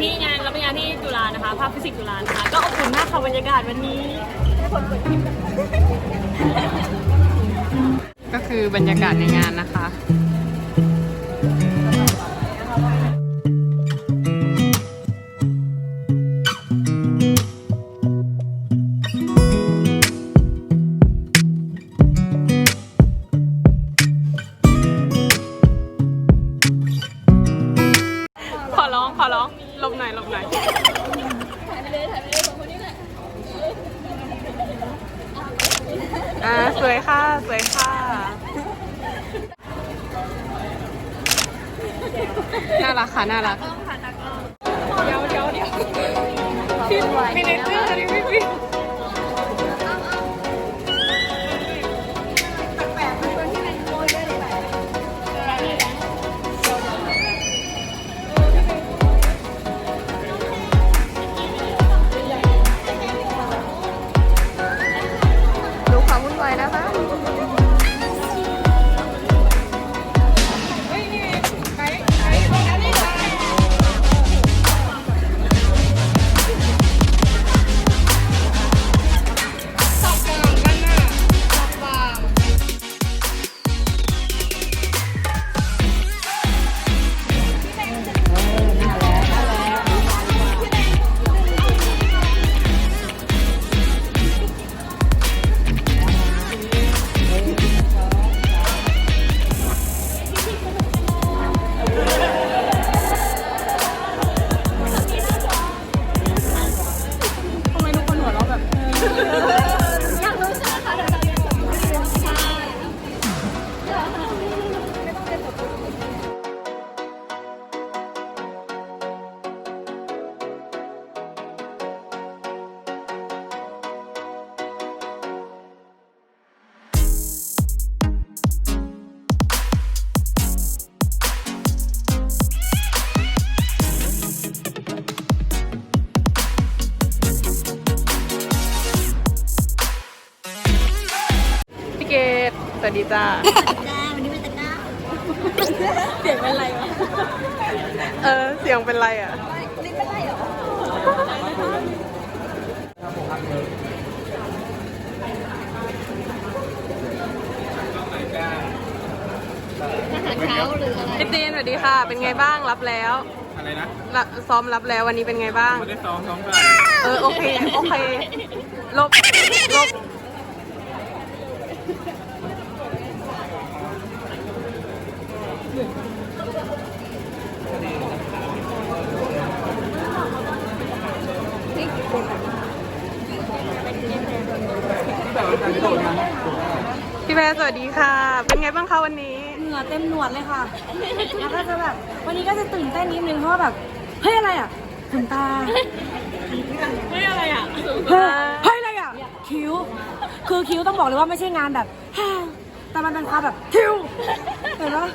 ที่งานรับปริญญาที่จุฬานะคะ ภาคฟิสิกส์จุฬานะคะ ก็อบอุ่นมากค่ะบรรยากาศวันนี้ให้คนเปิดคลิปก็คือบรรยากาศในงานนะคะ สวยค่ะ สวยค่ะ น่ารักค่ะ น่ารักเดี๋ยวเดี๋ยวเดี๋ยวมีในเสื้อดิพี่พี่ พี่ เสียงเป็นไรวะเออ เสียงเป็นไรอะลิ้นเป็นไรเหรอพี่ตีนสวัสดีค่ะ เป็นไงบ้างรับแล้วอะไรนะละซ้อมรับแล้ววันนี้เป็นไงบ้างไม่ได้ซ้อมซ้อมกันเออโอเคโอเคลบลบ พี่แพรสวัสดีค่ะ เป็นไงบ้างคะวันนี้ เหงื่อเต็มหนวดเลยค่ะ แล้วก็จะแบบ วันนี้ก็จะตื่นเต้นนิดนึงเพราะว่าแบบ เฮ้ยอะไรอะขนตาไม่อะไรอะ เฮ้ยเฮ้ยอะไรอะ คิ้ว คือคิ้วต้องบอกเลยว่าไม่ใช่งานแบบฮ่าแต่มันเป็นความแบบคิ้ว เห็นปะ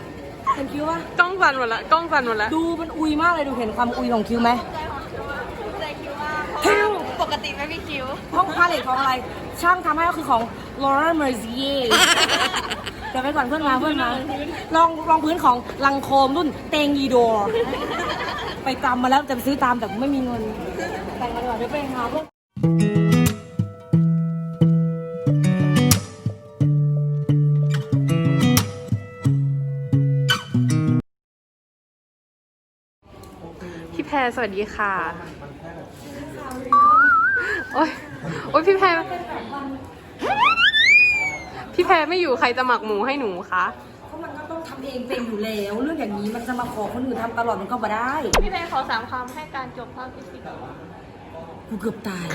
เห็นคิ้วปะกล้องสั่นหมดละ กล้องสั่นหมดละ ดูมันอุยมากเลยดูเห็นความอุยของคิ้วไหมคิ้ว ปกติไม่มีคิ้วห้องพาเลทของอะไร ช่างทำให้ก็คือของ Laura Mercier เดี๋ยวไปก่อนเพื่อนมาเพื่อนมาลองลองพื้นของลังโคมรุ่นเตงยีโดร์ไปตามมาแล้วจะไปซื้อตามแต่ไม่มีเงิน แต่งมาดีกว่าเดี๋ยวไปหาเพื่อนพี่แพรสวัสดีค่ะ โอ๊ยโอ๊ยพี่แพร พี่แพรไม่อยู่ใครจะหมักหมูให้หนูคะเพราะมันก็ต้องทำเองเป็นอยู่แล้ว เรื่องอย่างนี้มันจะมาขอคนอื่นทำตลอดมันก็มาได้พี่แพรขอสามคำให้การจบภาคฟิสิกส์กูเกือบตาย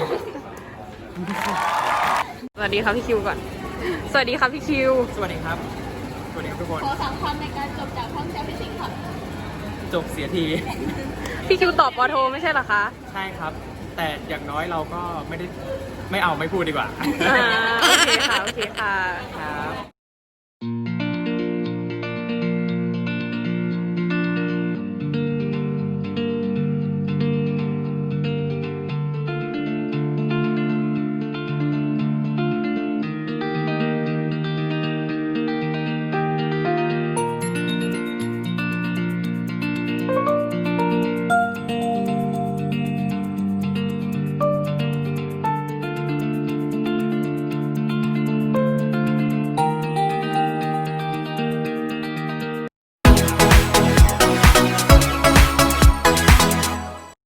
สวัสดีครับพี่คิวก่อน สวัสดีครับพี่คิว สวัสดีครับ สวัสดีครับทุกคน ขอสามคำในการจบจากห้องแชร์ฟิสิกส์ค่ะจบเสียที พี่คิวตอบปอโทไม่ใช่เหรอคะ ใช่ครับ แต่อย่างน้อยเราก็ไม่ได้ไม่เอาไม่พูดดีกว่า อ่าโอเคค่ะ โอเคค่ะ ครับ